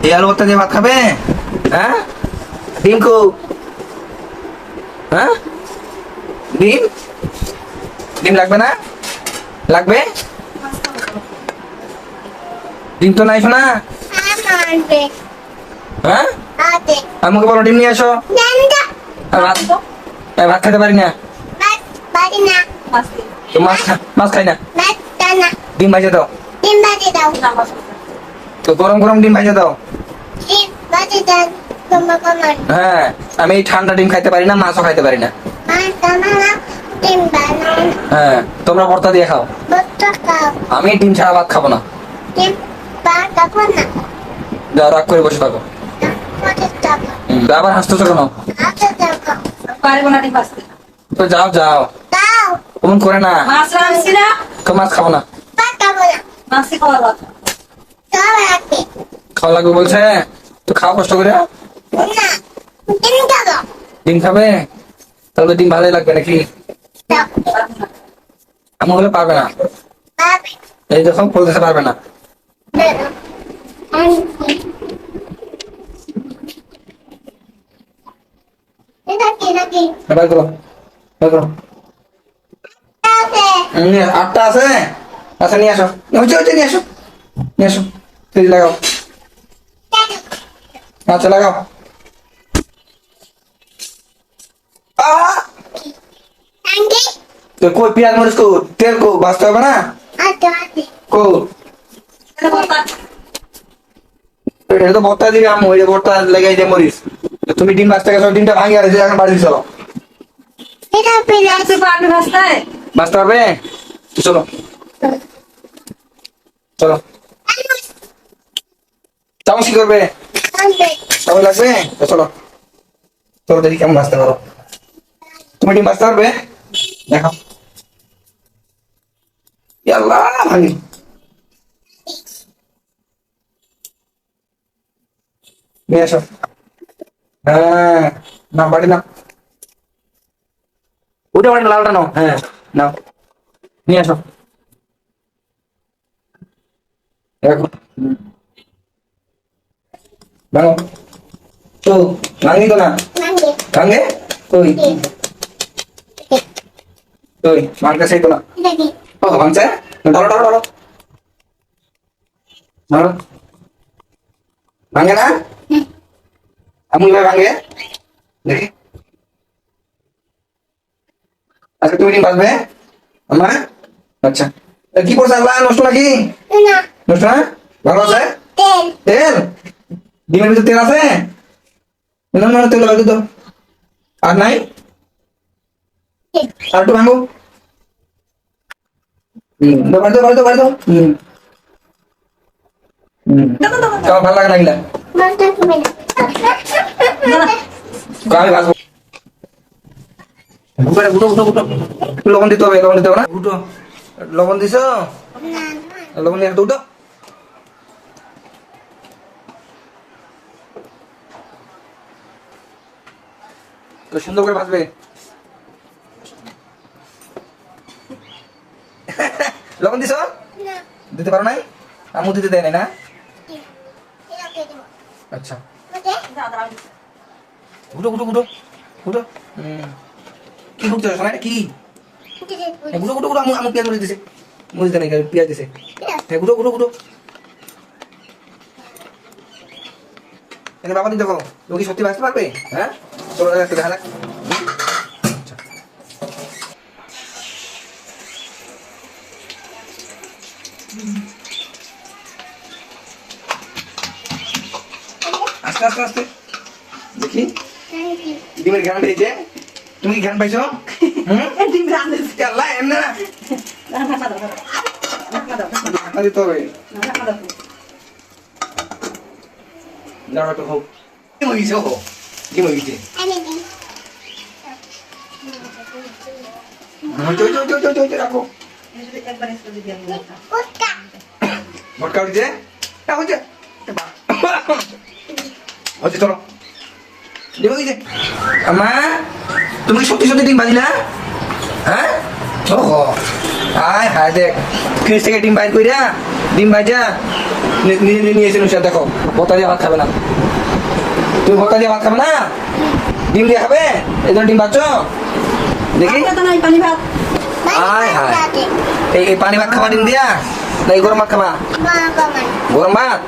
এই দিয়ে ভাত খাবে? হ্যাঁ? ডিম কো হ্যাঁ? ডিম? ডিম লাগবে না? লাগবে? ডিম তো নাই শোনা হ্যাঁ? আমাকে বলো, ডিম নিয়ে আসো। ভাত খেতে পারি না। মাছ খাই না। ডিম ভাজে দাও ডিম বাজে দাও। তো গরম গরম ডিম ভাজে দাও। হ্যাঁ আমি ঠান্ডা ডিম খাইতে পারি না মাছও খাইতে পারি না। হ্যাঁ তোমরা ভর্তা দিয়ে খাও। আমি ডিম ছাড়া ভাত খাব না। খাব যাও রাগ করে বসে থাকো। আবার হাসতেছো কেন? আতে পারব না ডিম তো যাও যাও। দাও অমন করে না। মাছ রাঁধছি না। তো মাছ খাব না। বাত খাব না মাছই খাওয়ার কথা দাও রাখে খাওয়া লাগবে বলছে? তো খাও কষ্ট করে? ডিম খাবে? তাহলে ডিম ভালোই লাগবে নাকি? আমার হলে পারবে না। এই দেখো বলতেছে পারবে না। করো করো। আটটা আছে। আচ্ছা নিয়ে আসো। নিয়ে আসো। নিয়ে আসো। ফ্রিজ লাগাও আচ্ছা লাগাও আহ! আঙ্কে তো কই পেঁয়াজ মরিচ কো তেল কো বাঁচতে হবে না আতে আতে কো এটা বলতা, এটা তো ভর্তা দিবি আম্মু এই যে ভর্তা লেগে যে মরিস তো তুমি ডিম বাঁচতে গেছো ডিমটা ভাঙি আর এখন বাড়ি চলো এটা পেলে তুই পারবি ভাজতে বাঁচতে পারবে তো চলো চলো চামচ কি করবে? আনবে লাগবে? চলো। চলো দেখি কেমন বাঁচতে পারো। তুমি ডিম বাঁচতে পারবে? দেখো আল্লাহ নিয়ে এসো হ্যাঁ না বাড়ি না ওটা বাড়ি লালটা নাও। হ্যাঁ নাও। নিয়ে আসো। দেখো। ভাঙো তো তো না? নাঙ্গে ভাঙে তো আচ্ছা তুমি ডিম বাঁচবে আমার আচ্ছা। এ, কি করছে নষ্ট নাকি? না। নষ্ট না? ভালো আছে? তেল। তেল? ডিমের ভিতরে তেল আছে? না না তেল লাগবে তো আর নাই? আর একটু ভাঙো। বাড়ি দাও বাড়ি দাও হুম। ভালো লাগে না আমি গুটো গুটো গুটো গুটো। লবণ দিতে হবে লবণ দিতে হবে না? লবণ দিছো? লবণ দিয়ে উঠো। তো সুন্দর করে ভাজবে। লবণ দিছো? দিতে পারো নাই? আমু দিতে দেয় নাই না? আচ্ছা। গুটো গুটো গুটো হুম। কি শোনা কি? গুটো আমু আমু পেঁয়াজ দিছে। দেয় নাই পেঁয়াজ দিছে। হ্যাঁ গুটো গুটো গুটো এখানে বাবা দিন দেখো তুমি সত্যি বাঁচতে পারবে? হ্যাঁ? আস্তে আস্তে আস্তে। দেখি। ডিমের ঘ্রাণ পেয়েছে তুমি কি ঘ্রাণ পাইছো? ডিম রাঁধেছি। আল্লাহ এমনি না। ঢাকনা দিতে হবে। ঢাকনা দাও। দাঁড়া তো হোক। কি মরিছে হো কি রাখো। ভটকা উঠছে হচ্ছে চলো। আমা তুমি সত্যি সত্যি ডিম ভাজিলা হ্যাঁ? ওহো। হায় হায় দেখ। ফ্রিজ থেকে ডিম বাইর কইরা ডিম ভাজা নি- নিজে নিজে দেখো। দিয়ে খাবে না। তুমি ভর্তা দিয়ে ভাত খাবে না? ডিম দিয়ে খাবে? এই জন্য ডিম পাচ্ছ দেখি। পানি ভাত। আয় হায়। এই পানি ভাত খাবা ডিম দিয়া? না এই গরম ভাত খাবা? গরম ভাত?